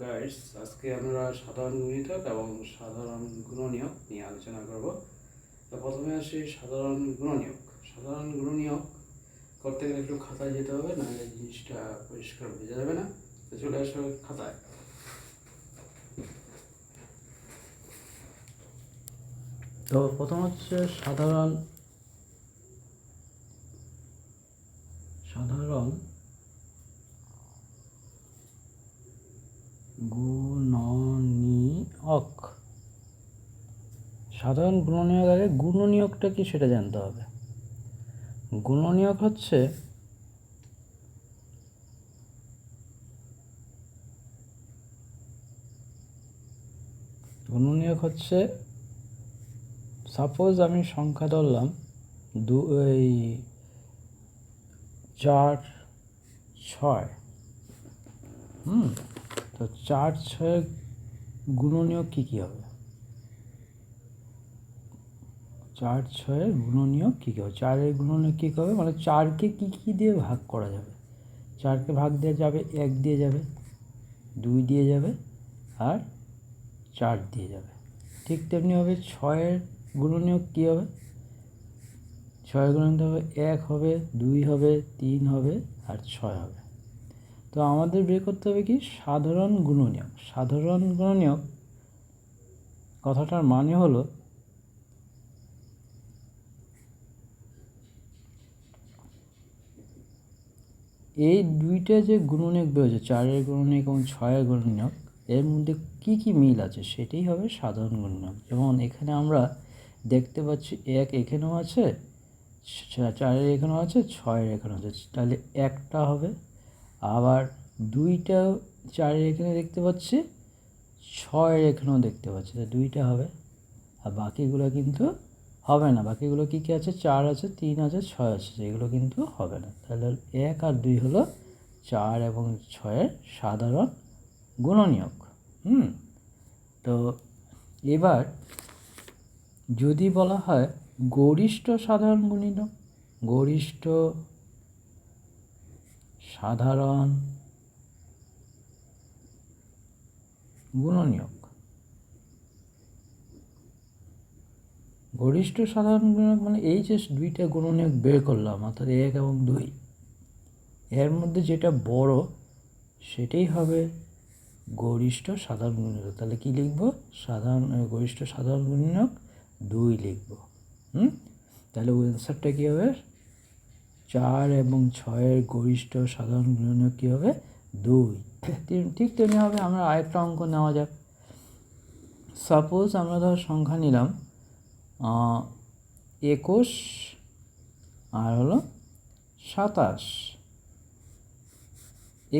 Guys আজকে আমরা সাধারণ গুণিতক এবং সাধারণ গুণনীয়ক নিয়ে আলোচনা করব। তো প্রথমে আসি সাধারণ গুণনীয়ক। সাধারণ গুণনীয়ক করতে গেলে একটু খাতায় যেতে হবে, নাহলে জিনিসটা পরিষ্কার বোঝা যাবে না। তো চলে আসো খাতায়। তো প্রথম হচ্ছে সাধারণ সাধারণ গুণনীয়ক। সাধারণ গুণনীয়ক আগে গুণনীয়কটা কি সেটা জানতে হবে। গুণনীয়ক হচ্ছে গুণনীয়ক হচ্ছে সাপোজ আমি সংখ্যা ধরলাম দু, এই চার, ছয়। হুম? তো চার ছয়ের গুণনীয়ক কী কী হবে? চার ছয়ের গুণনীয়ক কী কী হবে? চারের গুণনীয়ক কী হবে? মানে চারকে কী কী দিয়ে ভাগ করা যাবে? চারকে ভাগ দেওয়া যাবে, এক দিয়ে যাবে, দুই দিয়ে যাবে, আর চার দিয়ে যাবে। ঠিক তেমনিভাবে ছয়ের গুণনীয়ক কী হবে? ছয় গুণনীয়ক হবে এক হবে, দুই হবে, তিন হবে, আর ছয় হবে। তো আমাদের বের করতে হবে কি? সাধারণ গুণনীয়ক। সাধারণ গুণনীয়ক কথাটার মানে হলো এই দুইটা যে গুণনীয়ক বেরোচ্ছে, চারের গুণনীয়ক এবং ছয়ের গুণনীয়ক, এর মধ্যে কী কী মিল আছে? সেটাই হবে সাধারণ গুণনীয়ক। যেমন এখানে আমরা দেখতে পাচ্ছি এক এখানেও আছে চারের এখানেও আছে, ছয়ের এখানেও আছে। তাহলে একটা হবে আবার দুইটা চারের এখানে দেখতে পাচ্ছি, ছয়ের এখানেও দেখতে পাচ্ছি। তা দুইটা হবে, আর বাকিগুলো কিন্তু হবে না। বাকিগুলো কী কী আছে? চার আছে, তিন আছে, ছয় আছে এগুলো কিন্তু হবে না। তাহলে এক আর দুই হলো চার এবং ছয়ের সাধারণ গুণনীয়ক। হুম? তো এবার যদি বলা হয় গরিষ্ঠ সাধারণ গুণনীয়ক, গরিষ্ঠ সাধারণ গুণনীয়ক। গরিষ্ঠ সাধারণ গুণনীয়ক মানে এই যে দুইটা গুণনীয়ক বের করলাম, অর্থাৎ এক এবং দুই। এর মধ্যে যেটা বড়, সেটাই হবে গরিষ্ঠ সাধারণ গুণনীয়ক। তাহলে কি লিখব? সাধারণ গরিষ্ঠ সাধারণ গুণনীয়ক দুই লিখব, হুম? তাহলে অ্যান্সারটা কী হবে? চার এবং ছয়ের গরিষ্ঠ সাধারণ গুণনীয়ক কী হবে? দুই। ঠিক তেমনিভাবে আমরা আরেকটা অঙ্ক নেওয়া যাক। সাপোজ আমরা ধর সংখ্যা নিলাম একুশ আর হলো সাতাশ।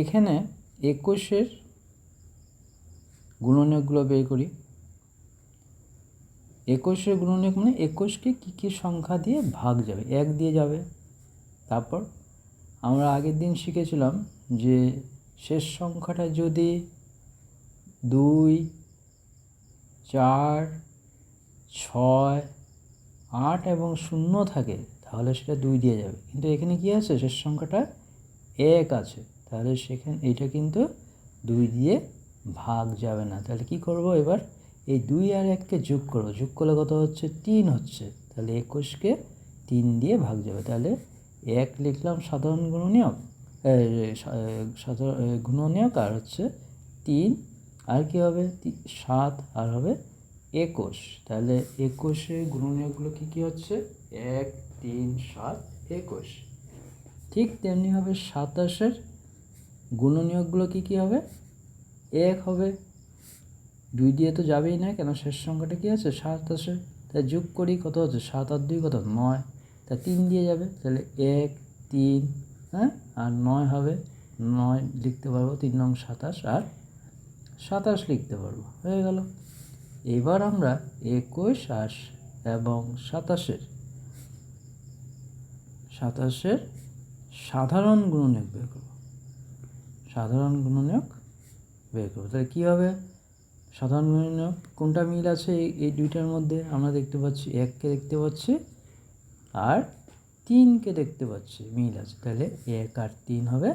এখানে একুশের গুণনীয়কগুলো বের করি। একুশের গুণনীয়ক মানে একুশকে কী কী সংখ্যা দিয়ে ভাগ যাবে? এক দিয়ে যাবে। তারপর আমরা আগের দিন শিখেছিলাম যে শেষ সংখ্যাটা যদি দুই, চার, ছয়, আট এবং শূন্য থাকে, তাহলে সেটা দুই দিয়ে যাবে। কিন্তু এখানে কি আছে? শেষ সংখ্যাটা এক আছে। তাহলে সেখানে এইটা কিন্তু দুই দিয়ে ভাগ যাবে না। তাহলে কি করব এবার? এই দুই আর এককে যোগ করব। যোগ করলে কত হচ্ছে? তিন হচ্ছে। তাহলে একুশকে তিন দিয়ে ভাগ যাবে। তাহলে এক লিখলাম সাধারণ গুণনীয়ক সাধারণ গুণনীয়ক আর হচ্ছে তিন, আর কি হবে? সাত, আর হবে একুশ। তাহলে একুশের গুণনীয়কগুলো কী কী হচ্ছে? এক, তিন, সাত, একুশ। ঠিক তেমনি হবে সাতাশের গুণনীয়কগুলো কী কী হবে? এক হবে। দুই দিয়ে তো যাবেই না, কেন? শেষ সংখ্যাটা কী আছে? সাতাশে। তাই যোগ করি, কত হচ্ছে? সাত আর দুই কত? নয়। তা তিন দিয়ে যাবে, তাহলে এক, তিন হ্যাঁ? আর নয় হবে, নয় লিখতে পারব, তিন নং সাতাশ, আর সাতাশ লিখতে পারব, হয়ে গেল। এবার আমরা একুশ আস এবং সাতাশের সাতাশের সাধারণ গুণনীয়ক বের করব। সাধারণ গুণনীয়ক বের করব, তাহলে কী হবে? সাধারণ গুণনীয়ক কোনটা মিল আছে এই দুইটার মধ্যে? আমরা দেখতে পাচ্ছি, এককে দেখতে পাচ্ছি আর তিনকে দেখতে পাচ্ছি, মিল আছে। তাহলে এক আর তিন হবে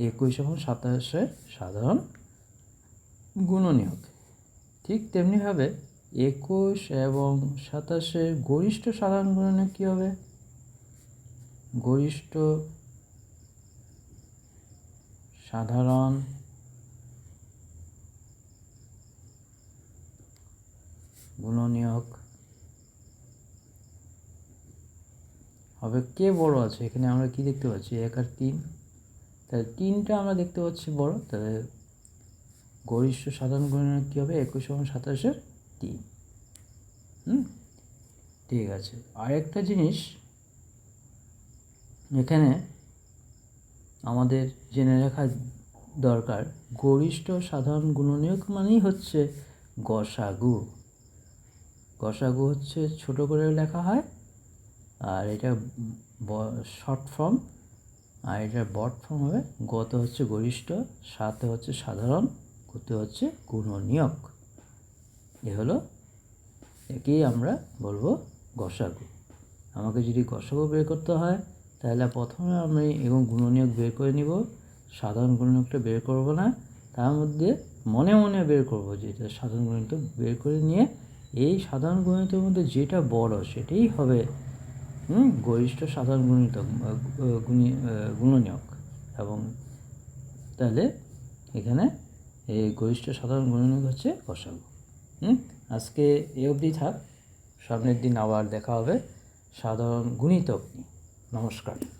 একুশ এবং সাতাশের সাধারণ গুণনীয়ক। ঠিক তেমনিভাবে একুশ এবং সাতাশের গরিষ্ঠ সাধারণ গুণনীয়ক কী হবে? গরিষ্ঠ সাধারণ গুণনীয়ক হবে। কে বড় আছে? এখানে আমরা কি দেখতে পাচ্ছি? এক আর তিন। তাহলে তিনটা আমরা দেখতে পাচ্ছি বড়। তাহলে গরিষ্ঠ সাধারণ গুণনীয়ক কী হবে? একুশ এবং সাতাশের তিন। হুম? ঠিক আছে। আরেকটা জিনিস, এখানে আমাদের জেনে রাখা দরকার। গরিষ্ঠ সাধারণ গুণনীয়ক মানেই হচ্ছে গসাগু। গসাগু হচ্ছে ছোট করে লেখা হয় আর এটা শর্ট ফর্ম আর এটার বট ফর্ম হবে গত হচ্ছে গরিষ্ঠ সাথে হচ্ছে সাধারণ গত হচ্ছে গুণনীয়ক। এ হলো একেই আমরা বলব গসাগু। আমাকে যদি গসাগু বের করতে হয়, তাহলে প্রথমে আমি এবং গুণনীয়ক বের করে নিব। সাধারণ গুণনীয়কটা বের করব না, তার মধ্যে মনে মনে বের করব যেটা সাধারণ গুণিত বের করে নিয়ে, এই সাধারণ গুণিতের মধ্যে যেটা বড় সেটাই হবে হুম, গরিষ্ঠ সাধারণ গুণিত গুণী গুণনীয়ক। এবং তাহলে এখানে এই গরিষ্ঠ সাধারণ গুণনীয়ক হচ্ছে গসাগু হুম, আজকে এ অবধি থাক। সামনের দিন আবার দেখা হবে। সাধারণ গুণিতক নিয়ে। নমস্কার।